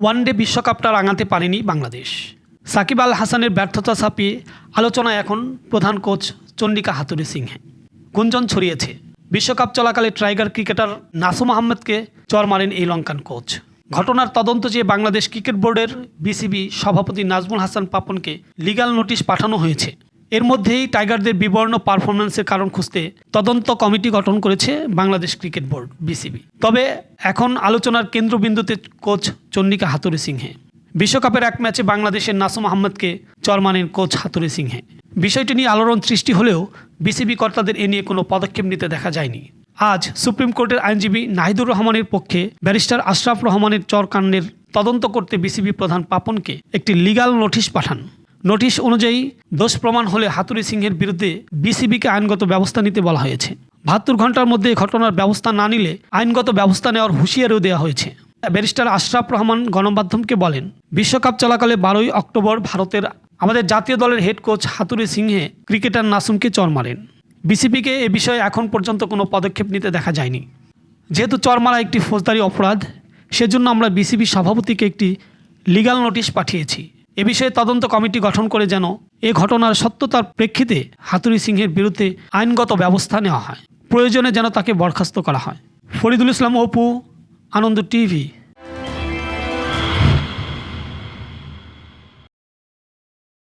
One day বিশ্বকাপটা রাঙাতে পারেনি বাংলাদেশ। সাকিব আল হাসানের ব্যর্থতা ছাপিয়ে আলোচনায় এখন প্রধান কোচ চন্ডিকা হাতুরি সিংহে। গুঞ্জন ছড়িয়েছে। বিশ্বকাপ চলাকালে ট্রাইগার ক্রিকেটার নাসুম আহমেদকে চর মারেন এই লঙ্কান কোচ। ঘটনার তদন্ত চেয়ে বাংলাদেশ ক্রিকেট বোর্ডের বিসিবি সভাপতি নাজমুল হাসান পাপনকে লিগ্যাল নোটিশ পাঠানো হয়েছে। এর মধ্যেই টাইগারদের বিবর্ণ পারফরম্যান্সের কারণ খুঁজতে তদন্ত কমিটি গঠন করেছে বাংলাদেশ ক্রিকেট বোর্ড, বিসিবি। তবে এখন আলোচনার কেন্দ্রবিন্দুতে কোচ চন্ডিকা হাতুরি সিংহে। বিশ্বকাপের এক ম্যাচে বাংলাদেশের নাসুম আহমেদকে চর মানেন কোচ হাতুরি সিংহে। বিষয়টি নিয়ে আলোড়ন সৃষ্টি হলেও বিসিবি কর্তাদের এ নিয়ে কোনো পদক্ষেপ নিতে দেখা যায়নি। আজ সুপ্রিম কোর্টের আইনজীবী নাহিদুর রহমানের পক্ষে ব্যারিস্টার আশরাফ রহমানের চরকাণ্ডের তদন্ত করতে বিসিবি প্রধান পাপনকে একটি লিগ্যাল নোটিশ পাঠান। নোটিশ অনুযায়ী, দোষ প্রমাণ হলে হাতুরি সিংহের বিরুদ্ধে বিসিবিকে আইনগত ব্যবস্থা নিতে বলা হয়েছে। বাহাত্তর ঘণ্টার মধ্যে ঘটনার ব্যবস্থা না নিলে আইনগত ব্যবস্থা নেওয়ার হুঁশিয়ারিও দেওয়া হয়েছে। ব্যারিস্টার আশরাফ রহমান গণমাধ্যমকে বলেন, বিশ্বকাপ চলাকালে বারোই অক্টোবর ভারতের আমাদের জাতীয় দলের head coach Hathurusingha cricketer নাসুমকে চর মারেন। বিসিবিকে এ বিষয়ে এখন পর্যন্ত কোনো পদক্ষেপ নিতে দেখা যায়নি। যেহেতু চর মারা একটি ফৌজদারি অপরাধ, সেজন্য আমরা বিসিবি সভাপতিকে একটি লিগ্যাল নোটিশ পাঠিয়েছি। এ বিষয়ে তদন্ত কমিটি গঠন করে যেন এ ঘটনার সত্যতার প্রেক্ষিতে হাতুরি সিংহের বিরুদ্ধে আইনগত ব্যবস্থা নেওয়া হয়। প্রয়োজনে যেন তাকে বরখাস্ত করা হয়। ফরিদুল ইসলাম অপু, আনন্দ টিভি।